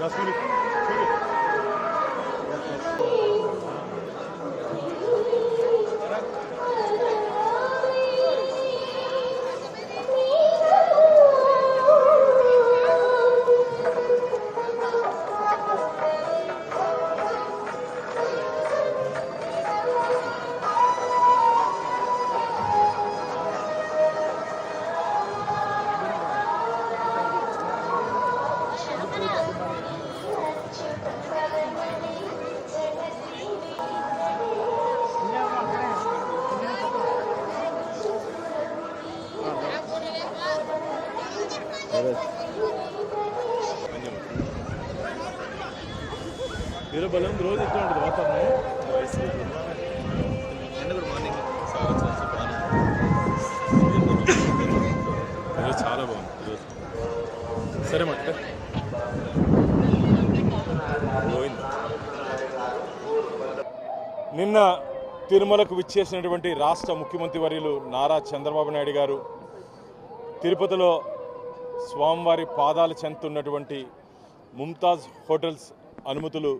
Ya şöyle, şöyle. ఈరోజు బలం రోజు ఇట్లా ఉంటుంది వాతావరణం. నిన్న కూడా మార్నింగ్ చాలా ఈరోజు బాగుంది ఈరోజు. సరే పోయింది. నిన్న తిరుమలకు విచ్చేసినటువంటి రాష్ట్ర ముఖ్యమంత్రి వర్యులు నారా చంద్రబాబు నాయుడు గారు తిరుపతిలో స్వామివారి పాదాల చెందుతున్నటువంటి ముంతాజ్ హోటల్స్ అనుమతులు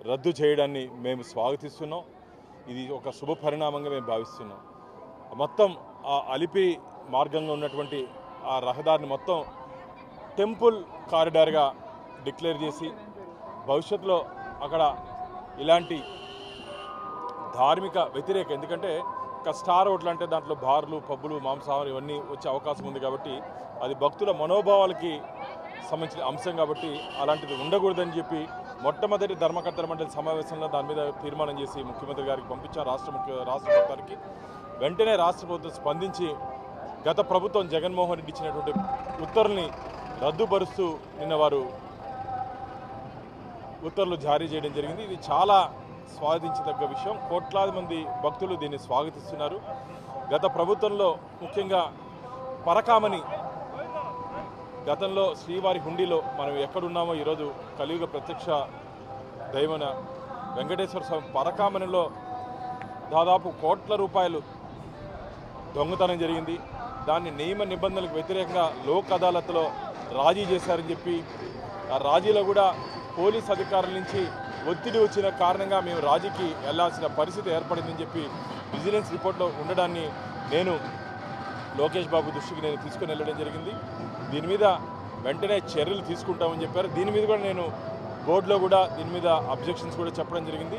రద్దు చేయడాన్ని మేము స్వాగతిస్తున్నాం. ఇది ఒక శుభ పరిణామంగా మేము భావిస్తున్నాం. మొత్తం ఆ అలిపి మార్గంగా ఉన్నటువంటి ఆ రహదారిని మొత్తం టెంపుల్ కారిడార్గా డిక్లేర్ చేసి భవిష్యత్తులో అక్కడ ఇలాంటి ధార్మిక వ్యతిరేక ఎందుకంటే ఒక స్టార్ హోటల్ అంటే దాంట్లో బార్లు పబ్బులు మాంసాహారం ఇవన్నీ వచ్చే అవకాశం ఉంది కాబట్టి అది భక్తుల మనోభావాలకి సంబంధించిన అంశం కాబట్టి అలాంటిది ఉండకూడదని చెప్పి మొట్టమొదటి ధర్మకర్తల మండలి సమావేశంలో దాని మీద తీర్మానం చేసి ముఖ్యమంత్రి గారికి పంపించాం రాష్ట్ర ముఖ్య రాష్ట్ర ప్రభుత్వానికి వెంటనే రాష్ట్ర ప్రభుత్వం స్పందించి గత ప్రభుత్వం జగన్మోహన్ రెడ్డి ఇచ్చినటువంటి ఉత్తర్వుల్ని రద్దుపరుస్తూ నిన్న వారు ఉత్తర్వులు జారీ చేయడం జరిగింది. ఇది చాలా స్వాగతించదగ్గ విషయం. కోట్లాది మంది భక్తులు దీన్ని స్వాగతిస్తున్నారు. గత ప్రభుత్వంలో ముఖ్యంగా పరకామని గతంలో శ్రీవారి హుండీలో మనం ఎక్కడున్నామో ఈరోజు కలియుగ ప్రత్యక్ష దైవన వెంకటేశ్వర స్వామి పరకామణిలో దాదాపు కోట్ల రూపాయలు దొంగతనం జరిగింది. దాన్ని నియమ నిబంధనలకు వ్యతిరేకంగా లోక్ అదాలత్లో రాజీ చేశారని చెప్పి ఆ రాజీలో కూడా పోలీస్ అధికారుల నుంచి ఒత్తిడి వచ్చిన కారణంగా మేము రాజీకి వెళ్ళాల్సిన పరిస్థితి ఏర్పడిందని చెప్పి విజిలెన్స్ రిపోర్ట్లో ఉండడాన్ని నేను లోకేష్ బాబు దృష్టికి నేను తీసుకుని వెళ్ళడం జరిగింది. దీని మీద వెంటనే చర్యలు తీసుకుంటామని చెప్పారు. దీని మీద కూడా నేను బోర్డులో కూడా దీని మీద అబ్జెక్షన్స్ కూడా చెప్పడం జరిగింది.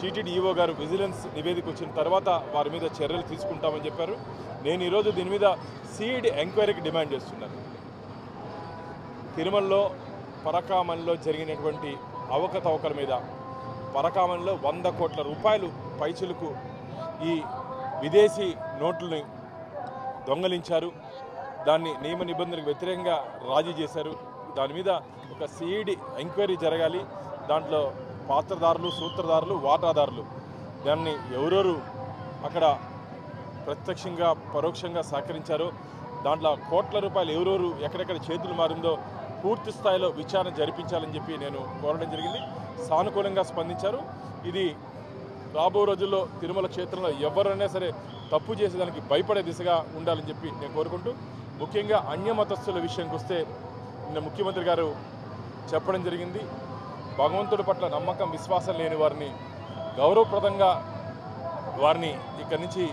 టీటీడీ ఈఓ గారు విజిలెన్స్ నివేదిక వచ్చిన తర్వాత వారి మీద చర్యలు తీసుకుంటామని చెప్పారు. నేను ఈరోజు దీని మీద సీడ్ ఎంక్వైరీకి డిమాండ్ చేస్తున్నాను. తిరుమలలో పరకామణిలో జరిగినటువంటి అవకతవకల మీద పరకామణిలో వంద కోట్ల రూపాయలు పైచులకు ఈ విదేశీ నోట్లని దొంగలించారు. దాన్ని నియమ నిబంధనలకు వ్యతిరేకంగా రాజీ చేశారు. దాని మీద ఒక సిఈడి ఎంక్వైరీ జరగాలి. దాంట్లో పాత్రదారులు సూత్రధారులు వాటాదారులు. దాన్ని ఎవరెవరు అక్కడ ప్రత్యక్షంగా పరోక్షంగా సహకరించారో దాంట్లో కోట్ల రూపాయలు ఎవరెవరు ఎక్కడెక్కడ చేతులు మారిందో పూర్తి స్థాయిలో విచారణ జరిపించాలని చెప్పి నేను కోరడం జరిగింది. సానుకూలంగా స్పందించారు. ఇది రాబో రోజుల్లో తిరుమల క్షేత్రంలో ఎవరైనా సరే తప్పు చేసేదానికి భయపడే దిశగా ఉండాలని చెప్పి నేను కోరుకుంటూ ముఖ్యంగా అన్యమతస్థుల విషయానికి వస్తే నిన్న ముఖ్యమంత్రి గారు చెప్పడం జరిగింది. భగవంతుడి పట్ల నమ్మకం విశ్వాసం లేని వారిని గౌరవప్రదంగా వారిని ఇక్కడి నుంచి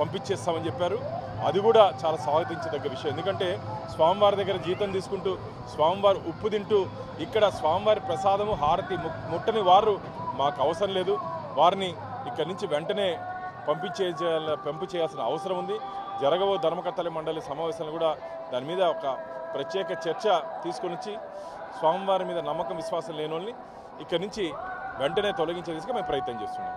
పంపించేస్తామని చెప్పారు. అది కూడా చాలా స్వాగతించదగ్గ విషయం. ఎందుకంటే స్వామివారి దగ్గర జీతం తీసుకుంటూ స్వామివారి ఉప్పు తింటూ ఇక్కడ స్వామివారి ప్రసాదము హారతి ము- ముట్టని వారు మాకు అవసరం లేదు. వారిని ఇక్కడి నుంచి వెంటనే పంపించే పంపు చేయాల్సిన అవసరం ఉంది. జరగబో ధర్మకర్తల మండలి సమావేశాలు కూడా దాని మీద ఒక ప్రత్యేక చర్చ తీసుకొని వచ్చి స్వామివారి మీద నమ్మకం విశ్వాసం లేని వాళ్ళని ఇక్కడి నుంచి వెంటనే తొలగించే దిశగా మేము ప్రయత్నం చేస్తున్నాం.